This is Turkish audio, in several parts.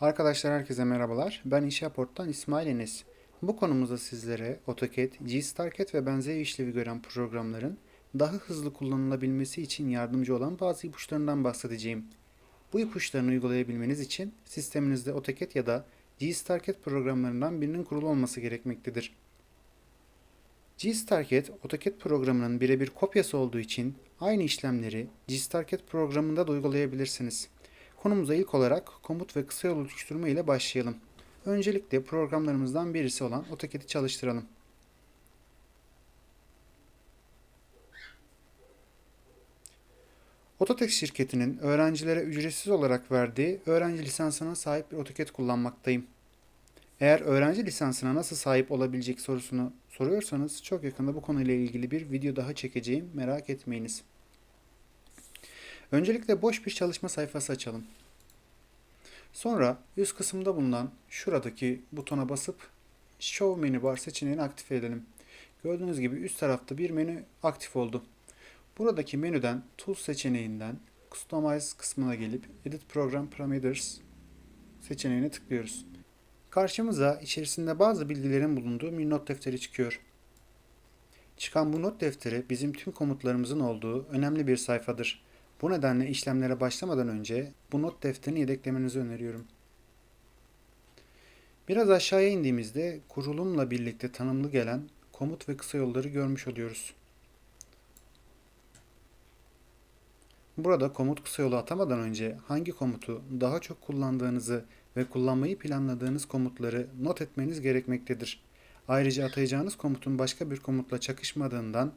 Arkadaşlar herkese merhabalar. Ben İşaport'tan İsmail Enes. Bu konumuzda sizlere AutoCAD, GStarCAD ve benzeri işlevi gören programların daha hızlı kullanılabilmesi için yardımcı olan bazı ipuçlarından bahsedeceğim. Bu ipuçlarını uygulayabilmeniz için sisteminizde AutoCAD ya da GStarCAD programlarından birinin kurulu olması gerekmektedir. GStarCAD, AutoCAD programının birebir kopyası olduğu için aynı işlemleri GStarCAD programında da uygulayabilirsiniz. Konumuza ilk olarak komut ve kısa yol oluşturma ile başlayalım. Öncelikle programlarımızdan birisi olan AutoCAD'i çalıştıralım. Autotex şirketinin öğrencilere ücretsiz olarak verdiği öğrenci lisansına sahip bir AutoCAD kullanmaktayım. Eğer öğrenci lisansına nasıl sahip olabilecek sorusunu soruyorsanız çok yakında bu konuyla ilgili bir video daha çekeceğim merak etmeyiniz. Öncelikle boş bir çalışma sayfası açalım. Sonra üst kısımda bulunan şuradaki butona basıp Show Menu Bar seçeneğini aktif edelim. Gördüğünüz gibi üst tarafta bir menü aktif oldu. Buradaki menüden Tools seçeneğinden Customize kısmına gelip Edit Program Parameters seçeneğine tıklıyoruz. Karşımıza içerisinde bazı bilgilerin bulunduğu bir not defteri çıkıyor. Çıkan bu not defteri bizim tüm komutlarımızın olduğu önemli bir sayfadır. Bu nedenle işlemlere başlamadan önce bu not defterini yedeklemenizi öneriyorum. Biraz aşağıya indiğimizde kurulumla birlikte tanımlı gelen komut ve kısa yolları görmüş oluyoruz. Burada komut kısa yolu atamadan önce hangi komutu daha çok kullandığınızı ve kullanmayı planladığınız komutları not etmeniz gerekmektedir. Ayrıca atayacağınız komutun başka bir komutla çakışmadığından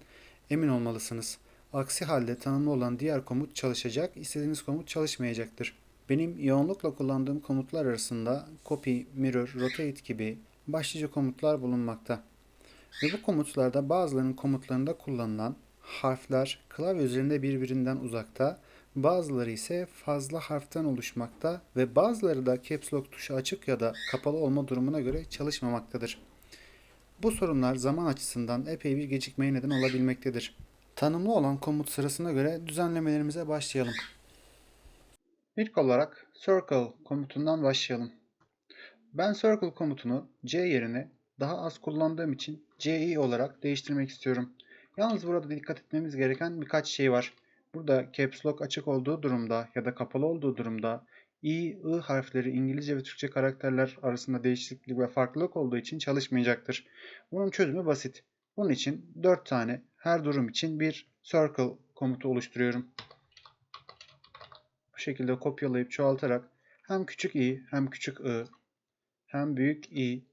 emin olmalısınız. Aksi halde tanımlı olan diğer komut çalışacak, istediğiniz komut çalışmayacaktır. Benim yoğunlukla kullandığım komutlar arasında copy, mirror, rotate gibi başlıca komutlar bulunmakta. Ve bu komutlarda bazılarının komutlarında kullanılan harfler klavye üzerinde birbirinden uzakta, bazıları ise fazla harften oluşmakta ve bazıları da caps lock tuşu açık ya da kapalı olma durumuna göre çalışmamaktadır. Bu sorunlar zaman açısından epey bir gecikmeye neden olabilmektedir. Tanımlı olan komut sırasına göre düzenlemelerimize başlayalım. İlk olarak circle komutundan başlayalım. Ben circle komutunu C yerine daha az kullandığım için CI olarak değiştirmek istiyorum. Yalnız burada dikkat etmemiz gereken birkaç şey var. Burada caps lock açık olduğu durumda ya da kapalı olduğu durumda i, i harfleri İngilizce ve Türkçe karakterler arasında değişiklik ve farklılık olduğu için çalışmayacaktır. Bunun çözümü basit. Bunun için 4 tane her durum için bir circle komutu oluşturuyorum. Bu şekilde kopyalayıp çoğaltarak hem küçük i hem küçük i hem büyük i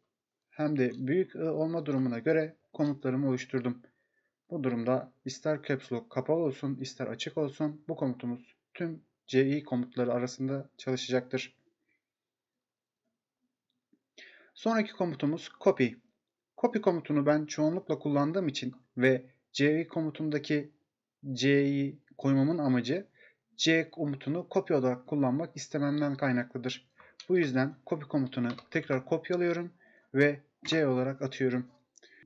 hem de büyük i olma durumuna göre komutlarımı oluşturdum. Bu durumda ister caps lock kapalı olsun ister açık olsun bu komutumuz tüm CI komutları arasında çalışacaktır. Sonraki komutumuz copy. Copy komutunu ben çoğunlukla kullandığım için ve CI komutundaki C'yi koymamın amacı C komutunu kopya olarak kullanmak istememden kaynaklıdır. Bu yüzden copy komutunu tekrar kopyalıyorum ve C olarak atıyorum.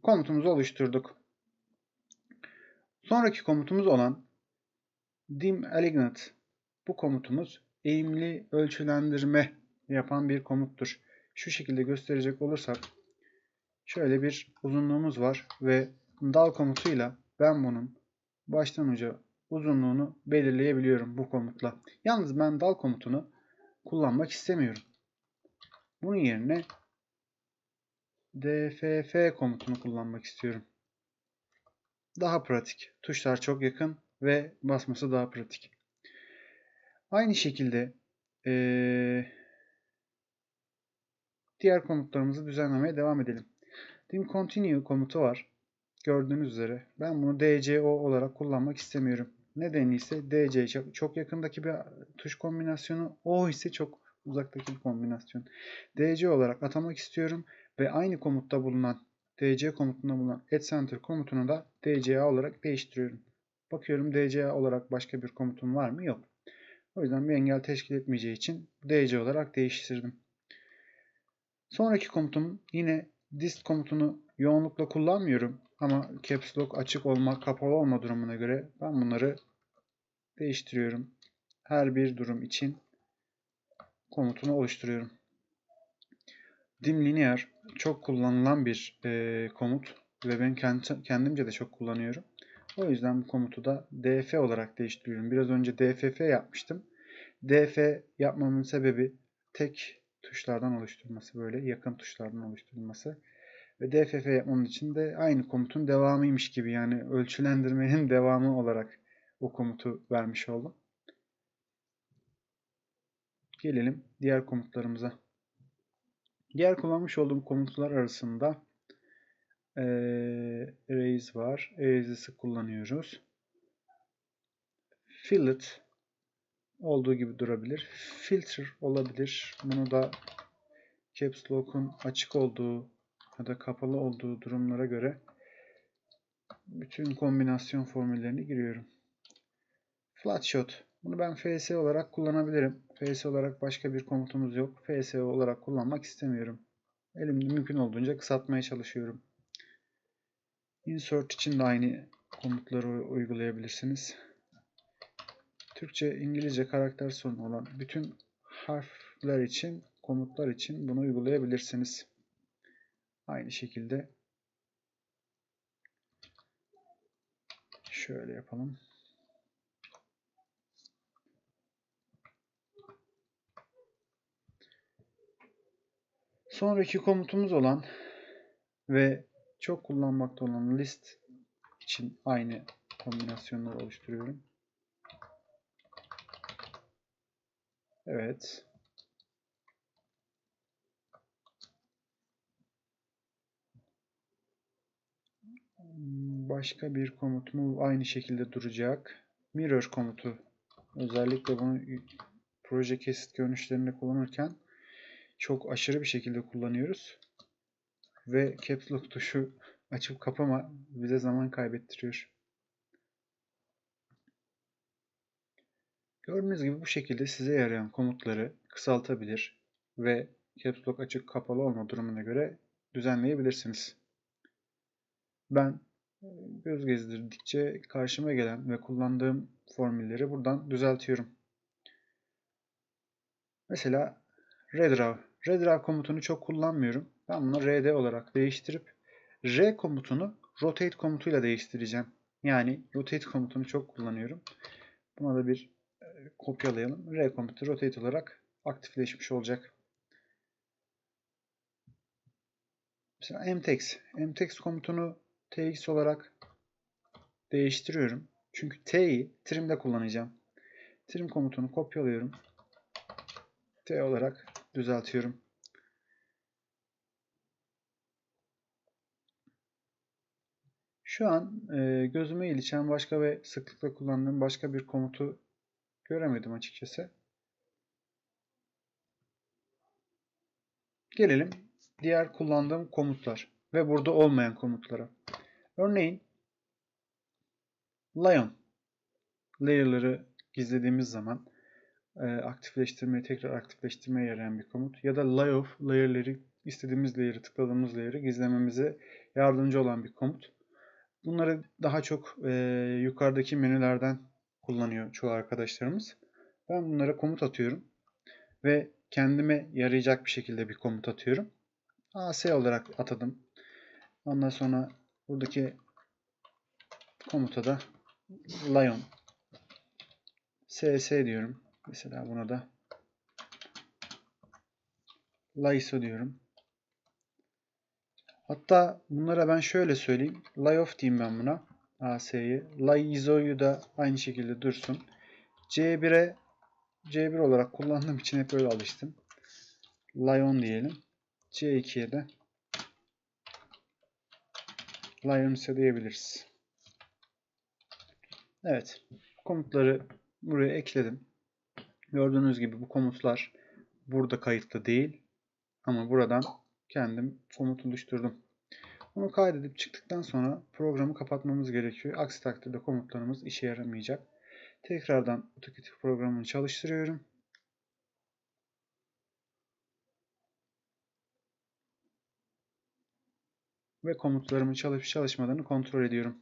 Komutumuzu oluşturduk. Sonraki komutumuz olan dim aligned. Bu komutumuz eğimli ölçülendirme yapan bir komuttur. Şu şekilde gösterecek olursak şöyle bir uzunluğumuz var ve dal komutuyla ben bunun baştan uca uzunluğunu belirleyebiliyorum bu komutla. Yalnız ben dal komutunu kullanmak istemiyorum. Bunun yerine dff komutunu kullanmak istiyorum. Daha pratik. Tuşlar çok yakın ve basması daha pratik. Aynı şekilde ee, diğer komutlarımızı düzenlemeye devam edelim. Dim continue komutu var. Gördüğünüz üzere ben bunu DCO olarak kullanmak istemiyorum. Nedeni ise DC çok yakındaki bir tuş kombinasyonu, O ise çok uzaktaki bir kombinasyon. DC olarak atamak istiyorum ve aynı komutta bulunan DC komutunda bulunan add center komutunu da DCA olarak değiştiriyorum. Bakıyorum DCA olarak başka bir komutum var mı? Yok. O yüzden bir engel teşkil etmeyeceği için DC olarak değiştirdim. Sonraki komutum yine dist komutunu yoğunlukla kullanmıyorum. Ama caps lock açık olma, kapalı olma durumuna göre ben bunları değiştiriyorum. Her bir durum için komutunu oluşturuyorum. dim linear çok kullanılan bir e, komut ve ben kend- kendimce de çok kullanıyorum. O yüzden bu komutu da df olarak değiştiriyorum. Biraz önce dff yapmıştım. df yapmamın sebebi tek tuşlardan oluşturulması böyle yakın tuşlardan oluşturulması. Ve dff yapmamın için de aynı komutun devamıymış gibi yani ölçülendirmenin devamı olarak o komutu vermiş oldum. Gelelim diğer komutlarımıza. Diğer kullanmış olduğum komutlar arasında e, erase var. Sık kullanıyoruz. Fillet olduğu gibi durabilir. Filter olabilir. Bunu da Caps Lock'un açık olduğu ya da kapalı olduğu durumlara göre bütün kombinasyon formüllerini giriyorum. Flatshot. Bunu ben FS olarak kullanabilirim. FS olarak başka bir komutumuz yok. FS olarak kullanmak istemiyorum. Elimde mümkün olduğunca kısaltmaya çalışıyorum. Insert için de aynı komutları uygulayabilirsiniz. Türkçe, İngilizce karakter sorunu olan bütün harfler için, komutlar için bunu uygulayabilirsiniz. Aynı şekilde şöyle yapalım. Sonraki komutumuz olan ve çok kullanmakta olan list için aynı kombinasyonları oluşturuyorum. Evet. Başka bir komut mu aynı şekilde duracak. Mirror komutu. Özellikle bunu proje kesit görünüşlerinde kullanırken çok aşırı bir şekilde kullanıyoruz. Ve Caps Lock tuşu açıp kapama bize zaman kaybettiriyor. Gördüğünüz gibi bu şekilde size yarayan komutları kısaltabilir ve Caps Lock açık kapalı olma durumuna göre düzenleyebilirsiniz. Ben göz gezdirdikçe karşıma gelen ve kullandığım formülleri buradan düzeltiyorum. Mesela redraw. Redraw komutunu çok kullanmıyorum. Ben bunu rd olarak değiştirip r komutunu rotate komutuyla değiştireceğim. Yani rotate komutunu çok kullanıyorum. Buna da bir e, kopyalayalım. R rotate olarak aktifleşmiş olacak. Mesela mtext. mtext komutunu tx olarak değiştiriyorum. Çünkü t'yi trim'de kullanacağım. Trim komutunu kopyalıyorum. t olarak düzeltiyorum. Şu an e, gözüme ilişen başka ve sıklıkla kullandığım başka bir komutu göremedim açıkçası. Gelelim diğer kullandığım komutlar ve burada olmayan komutlara. Örneğin Lion layer'ları gizlediğimiz zaman e, aktifleştirmeye tekrar aktifleştirmeye yarayan bir komut ya da lay of layer'ları istediğimiz layer'ı tıkladığımız layer'ı gizlememize yardımcı olan bir komut. Bunları daha çok e, yukarıdaki menülerden kullanıyor çoğu arkadaşlarımız. Ben bunlara komut atıyorum ve kendime yarayacak bir şekilde bir komut atıyorum. AS olarak atadım. Ondan sonra buradaki komuta da lion ss diyorum. Mesela buna da lyso diyorum. Hatta bunlara ben şöyle söyleyeyim. Lay off diyeyim ben buna. AS'yi. Lay iso'yu da aynı şekilde dursun. C1'e C1 olarak kullandığım için hep öyle alıştım. Lion diyelim. C2'ye de Lion ise diyebiliriz. Evet. Komutları buraya ekledim. Gördüğünüz gibi bu komutlar burada kayıtlı değil. Ama buradan kendim komut oluşturdum. Bunu kaydedip çıktıktan sonra programı kapatmamız gerekiyor. Aksi takdirde komutlarımız işe yaramayacak. Tekrardan AutoCAD programını çalıştırıyorum. Ve komutlarımın çalışıp çalışmadığını kontrol ediyorum.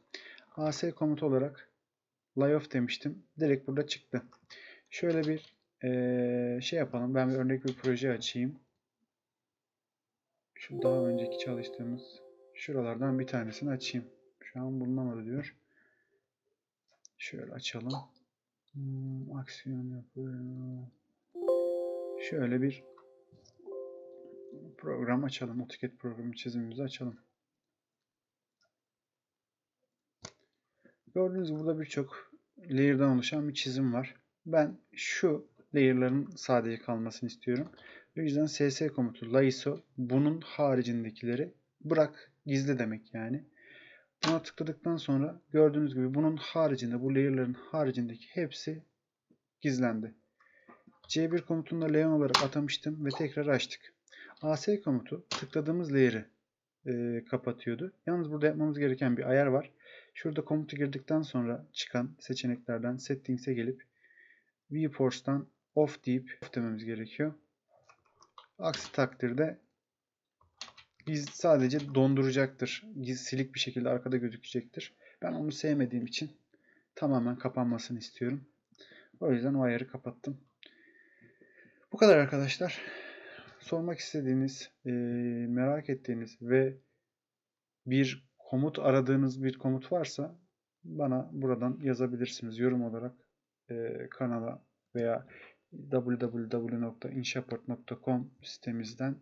AS komutu olarak layoff demiştim. Direkt burada çıktı. Şöyle bir ee, şey yapalım. Ben bir örnek bir proje açayım. şu daha önceki çalıştığımız şuralardan bir tanesini açayım. Şu an bulunamadı diyor. Şöyle açalım. Hmm, aksiyon yapıyor. Şöyle bir program açalım. AutoCAD programı çizimimizi açalım. Gördüğünüz burada birçok layer'dan oluşan bir çizim var. Ben şu layer'ların sadece kalmasını istiyorum. O yüzden ss komutu laiso bunun haricindekileri bırak gizli demek yani. Buna tıkladıktan sonra gördüğünüz gibi bunun haricinde bu layer'ların haricindeki hepsi gizlendi. C1 komutunu da Leon olarak atamıştım ve tekrar açtık. AS komutu tıkladığımız layer'ı e, kapatıyordu. Yalnız burada yapmamız gereken bir ayar var. Şurada komutu girdikten sonra çıkan seçeneklerden Settings'e gelip Viewports'tan Off deyip off dememiz gerekiyor. Aksi takdirde biz sadece donduracaktır. Giz, silik bir şekilde arkada gözükecektir. Ben onu sevmediğim için tamamen kapanmasını istiyorum. O yüzden o ayarı kapattım. Bu kadar arkadaşlar. Sormak istediğiniz, e, merak ettiğiniz ve bir komut aradığınız bir komut varsa bana buradan yazabilirsiniz. Yorum olarak e, kanala veya www.inshaport.com sitemizden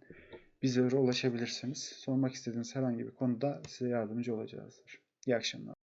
bizlere ulaşabilirsiniz. Sormak istediğiniz herhangi bir konuda size yardımcı olacağızdır. İyi akşamlar.